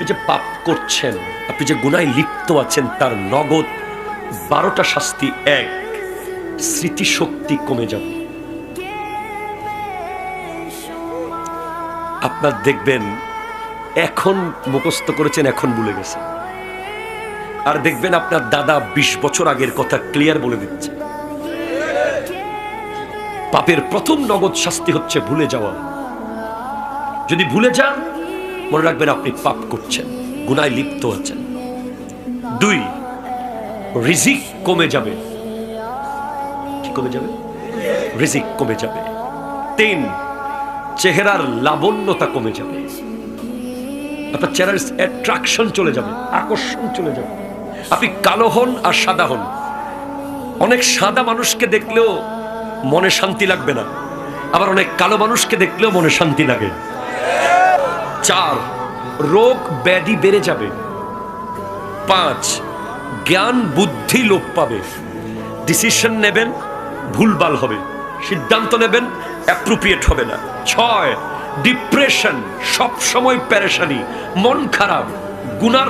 আপনি যে পাপ করছেন, আপনি যে গুনায় লিপ্ত আছেন, তার নগদ বারোটা শাস্তি এক, স্মৃতিশক্তি কমে যাবে। আপনার দেখবেন, এখন মুখস্থ করেছেন, এখন ভুলে গেছে আর দেখবেন আপনার দাদা বিশ বছর আগের কথা ক্লিয়ার বলে দিচ্ছে। পাপের প্রথম নগদ শাস্তি হচ্ছে ভুলে যাওয়া। যদি ভুলে যান মনে রাখবেন, আপনি পাপ করছেন, গুনায় লিপ্ত আছেন। দুই, রিজিক কমে যাবে। কি কমে যাবে? রিজিক কমে যাবে। তিন, চেহারার লাবণ্যতা কমে যাবে। আপনার চেহারার অ্যাট্রাকশন চলে যাবে, আকর্ষণ চলে যাবে। আপনি কালো হন আর সাদা হন। অনেক সাদা মানুষকে দেখলেও মনে শান্তি লাগবে না। আবার অনেক কালো মানুষকে দেখলেও মনে শান্তি লাগে। চার, রোগ ব্যাধি বেড়ে যাবে। পাঁচ, জ্ঞান বুদ্ধি লোপ পাবে। ডিসিশন নেবেন, ভুলভাল হবে। সিদ্ধান্ত নেবেন অ্যাপ্রোপ্রিয়েট হবে না। ছয় ডিপ্রেশন সব সময় প্যারেশানি মন খারাপ। গুনার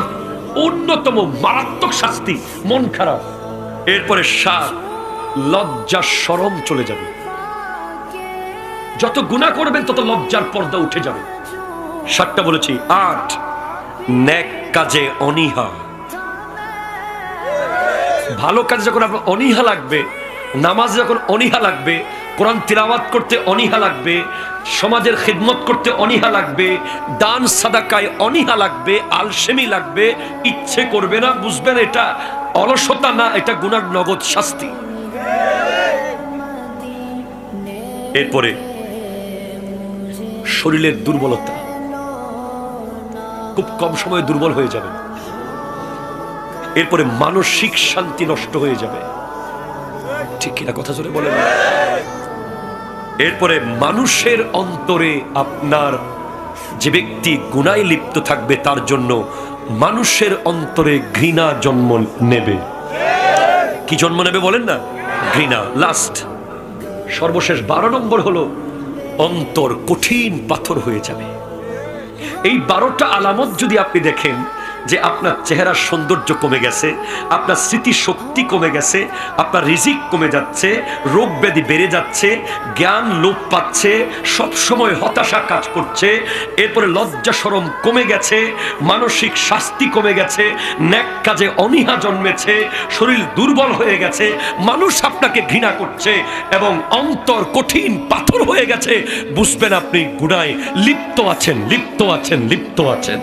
অন্যতম মারাত্মক শাস্তি, মন খারাপ। এরপরে সাত লজ্জা সরম চলে যাবে। যত গুণা করবেন, তত লজ্জার পর্দা উঠে যাবে। সাতটা বলেছি, আট। ন্যাক কাজে অনীহা। ভালো কাজে যখন আপনার অনীহা লাগবে, নামাজ যখন অনীহা লাগবে, কোরআন তিলাওয়াত করতে অনীহা লাগবে, সমাজের খিদমত করতে অনীহা লাগবে, দান সাদাকায় অনীহা লাগবে, আলসেমি লাগবে, ইচ্ছে করবে না, বুঝবেন এটা অলসতা না, এটা গুনার নগদ শাস্তি। এরপরে, শরীরের দুর্বলতা। খুব কম সময়ে দুর্বল হয়ে যাবে। এরপরে মানসিক শান্তি নষ্ট হয়ে যাবে। ঠিক কিনা কথা জোরে বলেন? এরপরে মানুষের অন্তরে আপনার যে ব্যক্তি গুনায় লিপ্ত থাকবে, তার জন্য মানুষের অন্তরে ঘৃণা জন্ম নেবে। কি জন্ম নেবে বলেন না? ঘৃণা। লাস্ট সর্বশেষ বারো নম্বর হলো, অন্তর কঠিন পাথর হয়ে যাবে। এই বারোটা আলামত যদি আপনি দেখেন যে আপনার চেহারার সৌন্দর্য কমে গেছে, আপনার স্মৃতি শক্তি কমে গেছে, আপনার রিজিক কমে যাচ্ছে, রোগ ব্যাধি বেড়ে যাচ্ছে, জ্ঞান লোপ পাচ্ছে সব সময় হতাশা কাজ করছে, এরপরে লজ্জা সরম কমে গেছে, মানসিক শাস্তি কমে গেছে, ন্যাক কাজে অনীহা জন্মেছে, শরীর দুর্বল হয়ে গেছে, মানুষ আপনাকে ঘৃণা করছে এবং অন্তর কঠিন পাথর হয়ে গেছে। বুঝবেন আপনি গুণায় লিপ্ত আছেন লিপ্ত আছেন লিপ্ত আছেন।